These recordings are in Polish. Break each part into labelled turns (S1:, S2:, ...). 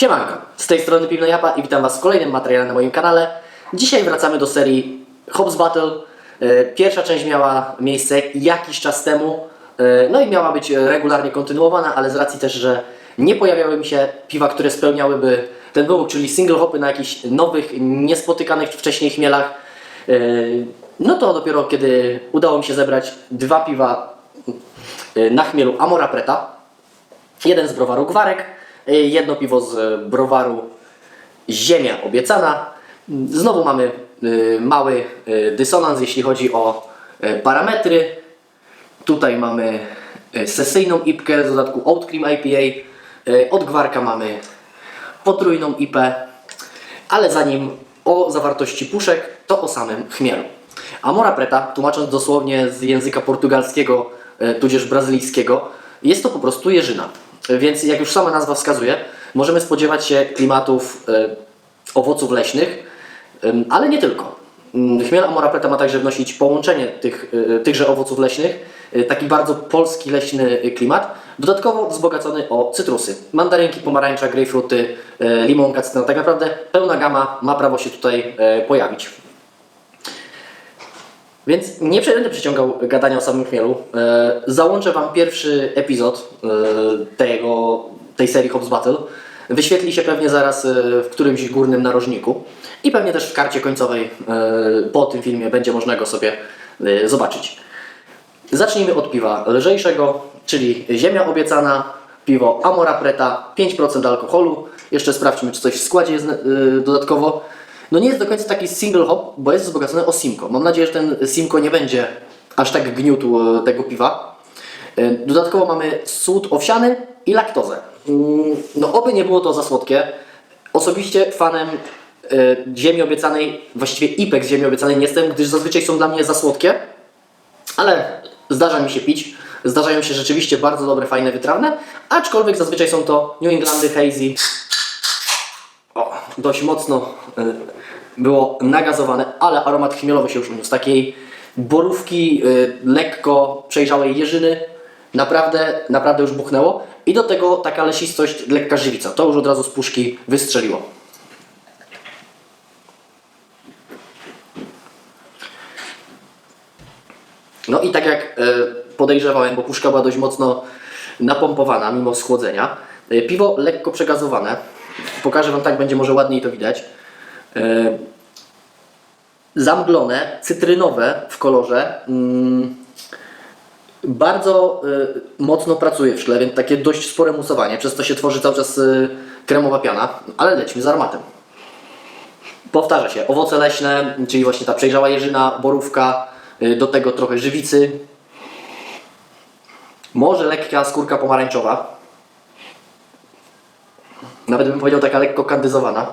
S1: Siemanko, z tej strony Piwna Japa i witam Was w kolejnym materiale na moim kanale. Dzisiaj wracamy do serii Hobbs Battle. E, Pierwsza część miała miejsce jakiś czas temu, e, no i miała być regularnie kontynuowana, ale z racji też, że nie pojawiały mi się piwa, które spełniałyby ten wymóg, czyli single hopy na jakichś nowych, niespotykanych wcześniej chmielach, e, no to dopiero kiedy udało mi się zebrać dwa piwa na chmielu Amora Preta, jeden z browaru Gwarek, jedno piwo z y, browaru Ziemia Obiecana. Znowu mamy y, mały y, dysonans, jeśli chodzi o y, parametry. Tutaj mamy y, sesyjną IPkę, w dodatku Oat Cream IPA. Y, Od Gwarka mamy potrójną IP. Ale zanim o zawartości puszek, to o samym chmielu. Amora Preta, tłumacząc dosłownie z języka portugalskiego, tudzież brazylijskiego, jest to po prostu jeżyna. Więc jak już sama nazwa wskazuje, możemy spodziewać się klimatów e, owoców leśnych, ale nie tylko. Mm, Chmiel Amora Preta ma także wnosić połączenie tych, e, tychże owoców leśnych, e, taki bardzo polski leśny klimat, dodatkowo wzbogacony o cytrusy. Mandarynki, pomarańcza, grejpfruty, limonka, cytryna. Tak naprawdę pełna gama ma prawo się tutaj pojawić. Więc nie będę przyciągał gadania o samym chmielu. E, załączę Wam pierwszy epizod e, tego, tej serii Hobbs Battle. Wyświetli się pewnie zaraz e, w którymś górnym narożniku i pewnie też w karcie końcowej e, po tym filmie będzie można go sobie e, zobaczyć. Zacznijmy od piwa lżejszego, czyli Ziemia Obiecana, piwo Amora Preta, 5% alkoholu. Jeszcze sprawdźmy, czy coś w składzie jest dodatkowo. No nie jest do końca taki single hop, bo jest wzbogacony o Simco. Mam nadzieję, że ten Simco nie będzie aż tak gniótł e, tego piwa. E, Dodatkowo mamy sód owsiany i laktozę. Mm, No oby nie było to za słodkie. Osobiście fanem e, Ziemi Obiecanej, właściwie IPek Ziemi Obiecanej nie jestem, gdyż zazwyczaj są dla mnie za słodkie. Ale zdarza mi się pić. Zdarzają się rzeczywiście bardzo dobre, fajne, wytrawne, aczkolwiek zazwyczaj są to New Englandy Hazy. O, dość mocno było nagazowane, ale aromat chmielowy się już uniósł. Takiej borówki, y, lekko przejrzałej jeżyny. Naprawdę, naprawdę już buchnęło. I do tego taka lesistość, lekka żywica. To już od razu z puszki wystrzeliło. No i tak jak e, podejrzewałem, bo puszka była dość mocno napompowana mimo schłodzenia. e, Piwo lekko przegazowane. Pokażę Wam tak, będzie może ładniej to widać. E, Zamglone, cytrynowe w kolorze. Mm, Bardzo e, mocno pracuje w szkle, więc takie dość spore musowanie, przez to się tworzy cały czas e, kremowa piana, ale lećmy z aromatem. Powtarza się, owoce leśne, czyli właśnie ta przejrzała jeżyna, borówka, do tego trochę żywicy. Może lekka skórka pomarańczowa. Nawet bym powiedział taka lekko kandyzowana.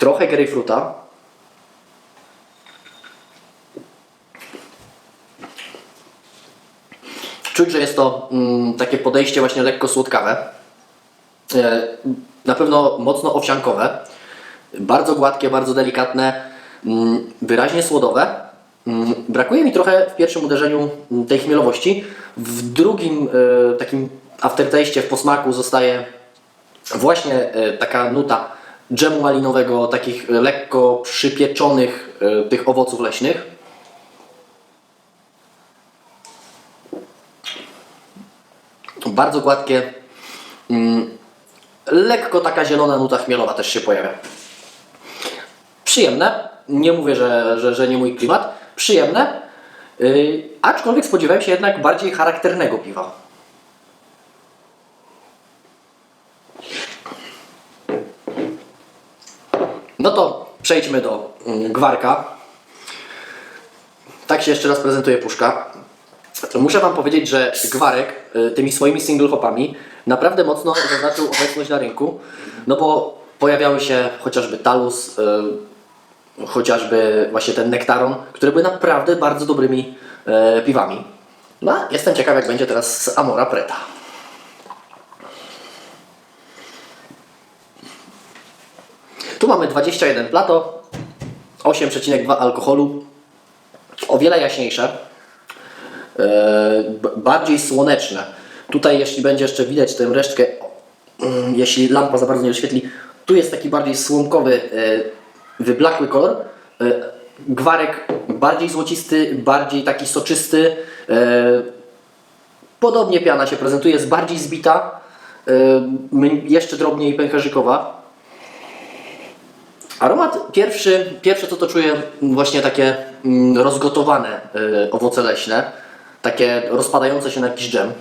S1: Trochę grejpfruta. Czuć, że jest to mm, takie podejście właśnie lekko słodkawe. E, Na pewno mocno owsiankowe. Bardzo gładkie, bardzo delikatne, mm, wyraźnie słodowe. Mm, Brakuje mi trochę w pierwszym uderzeniu mm, tej chmielowości. W drugim e, takim aftertaście, w posmaku zostaje właśnie e, taka nuta dżemu malinowego, takich lekko przypieczonych e, tych owoców leśnych. Bardzo gładkie, mm, lekko taka zielona nuta chmielowa też się pojawia przyjemne. Nie mówię, że, że, że nie mój klimat. Przyjemne. Yy, aczkolwiek spodziewałem się jednak bardziej charakternego piwa. No to przejdźmy do mm, gwarka. Tak się jeszcze raz prezentuje puszka. Muszę Wam powiedzieć, że Gwarek y, tymi swoimi single hopami naprawdę mocno zaznaczył obecność na rynku, no bo pojawiały się chociażby Talus, y, chociażby właśnie ten Nektaron, które były naprawdę bardzo dobrymi e, piwami. No, jestem ciekaw jak będzie teraz z Amora Preta. Mamy 21 plato, 8,2 alkoholu, o wiele jaśniejsze, e, bardziej słoneczne. Tutaj jeśli będzie jeszcze widać tę resztkę mm, jeśli lampa za bardzo nie oświetli, tu jest taki bardziej słomkowy, e, wyblakły kolor. E, Gwarek bardziej złocisty, bardziej taki soczysty. Podobnie piana się prezentuje, jest bardziej zbita, jeszcze drobniej pęcherzykowa. Aromat pierwszy, pierwsze co to czuję, właśnie takie mm, rozgotowane y, owoce leśne, takie rozpadające się na jakiś dżem.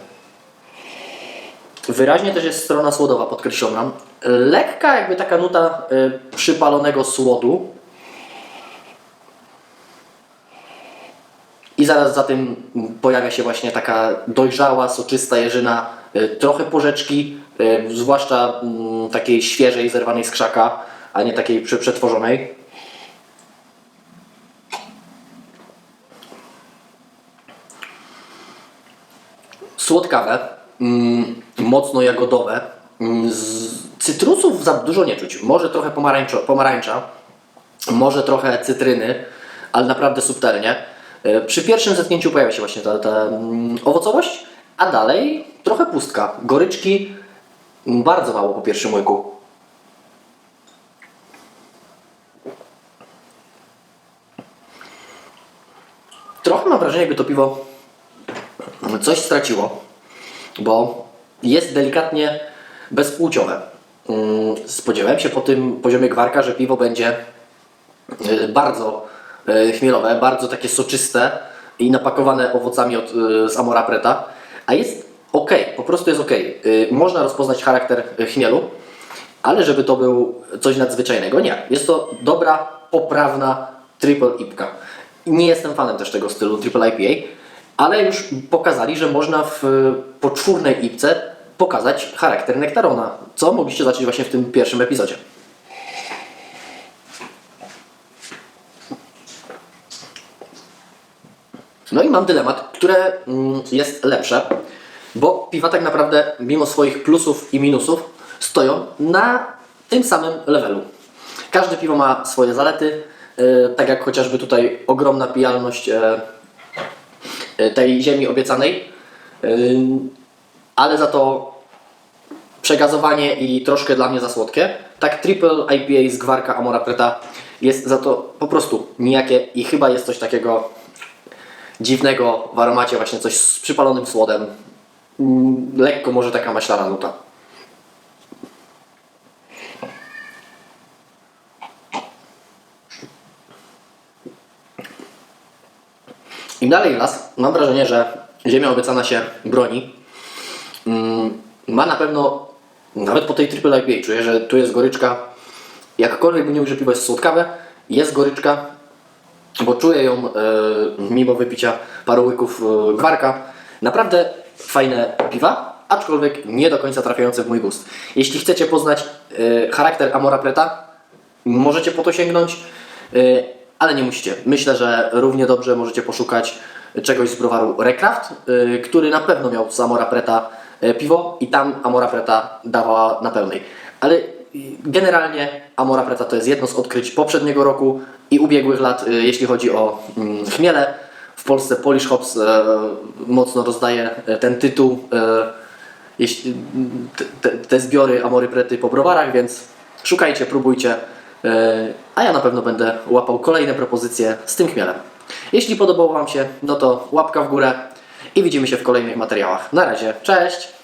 S1: Wyraźnie też jest strona słodowa podkreślona. Lekka jakby taka nuta y, przypalonego słodu. I zaraz za tym pojawia się właśnie taka dojrzała, soczysta jeżyna, y, trochę porzeczki, zwłaszcza mm, takiej świeżej, zerwanej z krzaka, a nie takiej prze- przetworzonej. Słodkawe, mm, mocno jagodowe. Mm, z cytrusów za dużo nie czuć. Może trochę pomarańcza, może trochę cytryny, ale naprawdę subtelnie. E, Przy pierwszym zetknięciu pojawia się właśnie ta, ta mm, owocowość, a dalej trochę pustka. Goryczki bardzo mało po pierwszym łyku. Trochę mam wrażenie, jakby to piwo coś straciło, bo jest delikatnie bezpłciowe. Mm, Spodziewałem się po tym poziomie gwarka, że piwo będzie y, bardzo y, chmielowe, bardzo takie soczyste i napakowane owocami od, y, z Amora Preta, a jest ok, po prostu jest ok. Można rozpoznać charakter chmielu, ale żeby to był coś nadzwyczajnego, nie. Jest to dobra, poprawna triple IPka. Nie jestem fanem też tego stylu triple IPA, ale już pokazali, że można w poczwórnej IPce pokazać charakter nektarona, co mogliście zobaczyć właśnie w tym pierwszym epizodzie. No i mam dylemat, które mm, jest lepsze, bo piwa tak naprawdę, mimo swoich plusów i minusów, stoją na tym samym levelu. Każde piwo ma swoje zalety, tak jak chociażby tutaj ogromna pijalność e, e, tej ziemi obiecanej, e, ale za to przegazowanie i troszkę dla mnie za słodkie. Tak triple IPA z gwarka Amora Preta jest za to po prostu nijakie i chyba jest coś takiego dziwnego w aromacie, właśnie coś z przypalonym słodem. Mm, Lekko może taka maślana nuta. Im dalej las, mam wrażenie, że ziemia obiecana się broni. Mm, Ma na pewno, nawet po tej triple IPA czuję, że tu jest goryczka. Jakkolwiek bym nie mówił, że piwo jest słodkawe, jest goryczka, bo czuję ją e, mimo wypicia paru łyków e, gwarka. Naprawdę fajne piwa, aczkolwiek nie do końca trafiające w mój gust. Jeśli chcecie poznać e, charakter Amora Preta, możecie po to sięgnąć, e, ale nie musicie. Myślę, że równie dobrze możecie poszukać czegoś z browaru Recraft, e, który na pewno miał z Amora Preta e, piwo i tam Amora Preta dawała na pełnej. Ale y, generalnie Amora Preta to jest jedno z odkryć poprzedniego roku i ubiegłych lat, y, jeśli chodzi o mm, chmiele. W Polsce Polish Hops mocno rozdaje ten tytuł, te, te, zbiory Amory Prety po browarach, więc szukajcie, próbujcie, a ja na pewno będę łapał kolejne propozycje z tym chmielem. Jeśli podobało Wam się, no to łapka w górę i widzimy się w kolejnych materiałach. Na razie, cześć!